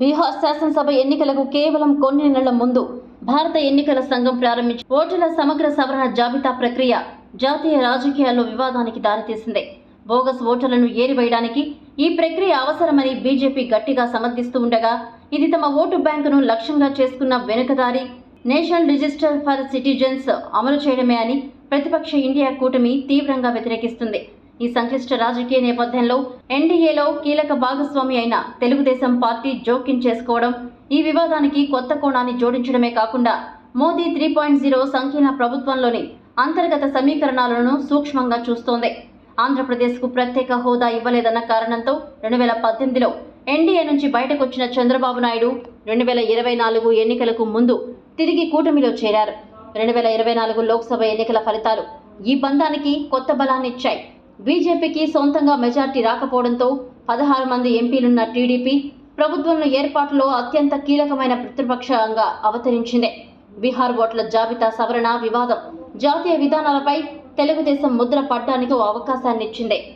బీహార్ శాసనసభ ఎన్నికలకు కేవలం కొన్ని నెలల ముందు భారత ఎన్నికల సంఘం ప్రారంభించి ఓటర్ల సమగ్ర సవరణ జాబితా ప్రక్రియ జాతీయ రాజకీయాల్లో వివాదానికి దారితీసింది. బోగస్ ఓటర్లను ఏరివేయడానికి ఈ ప్రక్రియ అవసరమని బీజేపీ గట్టిగా సమర్థిస్తూ ఉండగా ఇది తమ ఓటు బ్యాంకును లక్ష్యంగా చేసుకున్న వెనుకదారి నేషనల్ రిజిస్టర్ ఫర్ సిటిజన్స్ అమలు చేయడమే అని ప్రతిపక్ష ఇండియా కూటమి తీవ్రంగా వ్యతిరేకిస్తుంది. ఈ సంక్లిష్ట రాజకీయ నేపథ్యంలో ఎన్డీఏలో కీలక భాగస్వామి అయిన తెలుగుదేశం పార్టీ జోక్యం చేసుకోవడం ఈ వివాదానికి కొత్త కోణాన్ని జోడించడమే కాకుండా మోదీ త్రీ పాయింట్ జీరో సంకీర్ణ ప్రభుత్వంలోని అంతర్గత సమీకరణాలను సూక్ష్మంగా చూస్తోంది. ఆంధ్రప్రదేశ్కు ప్రత్యేక హోదా ఇవ్వలేదన్న కారణంతో రెండు వేల పద్దెనిమిదిలో ఎన్డీఏ నుంచి బయటకొచ్చిన చంద్రబాబు నాయుడు రెండు వేల ఇరవై నాలుగు ఎన్నికలకు ముందు తిరిగి కూటమిలో చేరారు. రెండు వేల ఇరవై నాలుగు లోక్సభ ఎన్నికల ఫలితాలు ఈ బంధానికి కొత్త బలాన్నిచ్చాయి. బీజేపీకి సొంతంగా మెజార్టీ రాకపోవడంతో పదహారు మంది ఎంపీలున్న టీడీపీ ప్రభుత్వంలో ఏర్పాటులో అత్యంత కీలకమైన ప్రతిపక్షంగా అవతరించింది. బీహార్ ఓట్ల జాబితా సవరణ వివాదం జాతీయ విధానాలపై తెలుగుదేశం ముద్ర పడ్డానికి అవకాశాన్నిచ్చింది.